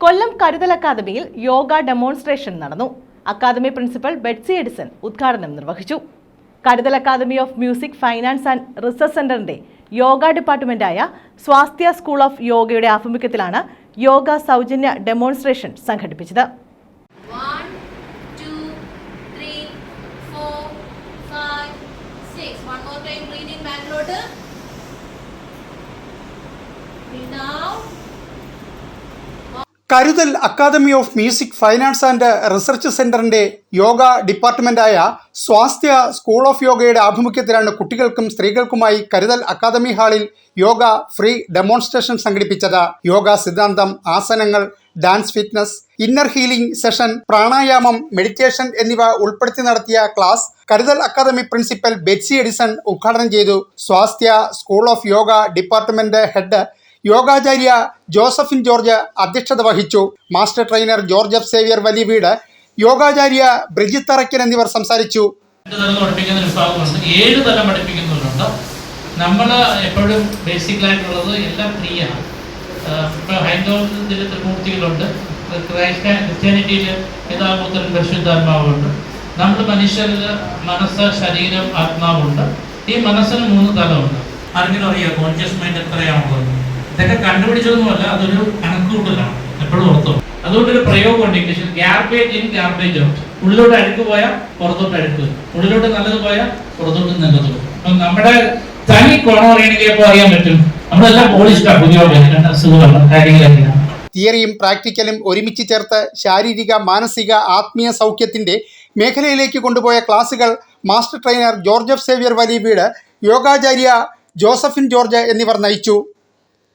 കൊല്ലം കരുതൽ അക്കാദമിയിൽ യോഗ ഡെമോൺസ്ട്രേഷൻ നടന്നു academy principal Betsy Edison ഉദ്ഘാടനം നിർവഹിച്ചു Karuthal academy of music finance and research സെന്ററിന്റെ യോഗ ഡിപ്പാർട്ട്മെന്റായ സ്വാസ്ഥ്യ സ്കൂൾ ഓഫ് യോഗയുടെ ആഭിമുഖ്യത്തിലാണ് യോഗ സൗജന്യ ഡെമോൺസ്ട്രേഷൻ സംഘടിപ്പിച്ചത് One, more time, breathe back load. Breathe out. Karuthal academy of music finance and research സെന്ററിന്റെ യോഗ ഡിപ്പാർട്ട്മെന്റായ സ്വാസ്ഥ്യ സ്കൂൾ ഓഫ് യോഗയുടെ ആഭിമുഖ്യത്തിലാണ് കുട്ടികൾക്കും സ്ത്രീകൾക്കുമായി കരുതൽ അക്കാദമി ഹാളിൽ യോഗ ഫ്രീ ഡെമോൺസ്ട്രേഷൻ സംഘടിപ്പിച്ചത്. യോഗ സിദ്ധാന്തം ആസനങ്ങൾ dance fitness inner healing session പ്രാണായാമം മെഡിറ്റേഷൻ എന്നിവ ഉൾപ്പെടുത്തി നടത്തിയ ക്ലാസ് കരുതൽ അക്കാദമി പ്രിൻസിപ്പൽ ബെറ്റ്സി എഡിസൺ ഉദ്ഘാടനം ചെയ്തു. Swasthya school of yoga department head യോഗാചാര്യ Josephine George അധ്യക്ഷത വഹിച്ചു. Master trainer George F Xavier വലിയ വീട് യോഗാചാര്യ ബ്രിജിത്ത് തറയ്ക്കൻ എന്നിവർ സംസാരിച്ചു. ഏഴ് തലം പഠിപ്പിക്കുന്നുണ്ട് നമ്മൾ എപ്പോഴും ബേസിക്കലായിട്ടുള്ളത് എല്ലാം ഫ്രീ ആണ്. ഹൈന്ദവത്തിൽ ത്രിമൂർത്തികളുണ്ട്. ക്രൈസ്ത ക്രിസ്ത്യാനിറ്റിയിൽ പിതാപുത്രൻ പരിശുദ്ധാത്മാവുണ്ട്. നമ്മൾ മനുഷ്യരിൽ മനസ്സ് ശരീരം ആത്മാവുണ്ട്. ഈ മനസ്സിന് മൂന്ന് തലമുണ്ട്. അറിയാം കോൺഷ്യസ് മൈൻഡ് എത്രയാണുള്ളത് ഇതൊക്കെ കണ്ടുപിടിച്ചതൊന്നുമല്ല അതൊരു കണക്കുകൂട്ടലാണ് എപ്പോഴും ഓർത്തോ. അതുകൊണ്ട് ഒരു പ്രയോഗമുണ്ട് ഇംഗ്ലീഷിൽ. ഗാർബേജ് ഇൻ ഗാർബേജ് ഔട്ട് ഉള്ളിലോട്ട് അഴുക്ക് പോയാൽ പുറത്തോട്ട് അഴുക്ക് ഉള്ളിലോട്ട് നല്ലത് പോയാൽ പുറത്തോട്ട് നല്ലത് നമ്മുടെ തനി കോണം അറിയണമെങ്കിൽ എപ്പോൾ അറിയാൻ പറ്റും? നമ്മളെല്ലാം പോളിഷ്ടാണ് പുതിയ രണ്ട് കാര്യങ്ങളെല്ലാം. തിയറിയും പ്രാക്ടിക്കലും ഒരുമിച്ച് ചേർത്ത് ശാരീരിക മാനസിക ആത്മീയ സൗഖ്യത്തിന്റെ മേഖലയിലേക്ക് കൊണ്ടുപോയ ക്ലാസുകൾ master trainer George F Xavier വലിയ വീട് യോഗാചാര്യ ജോസഫിൻ ജോർജ് എന്നിവർ നയിച്ചു.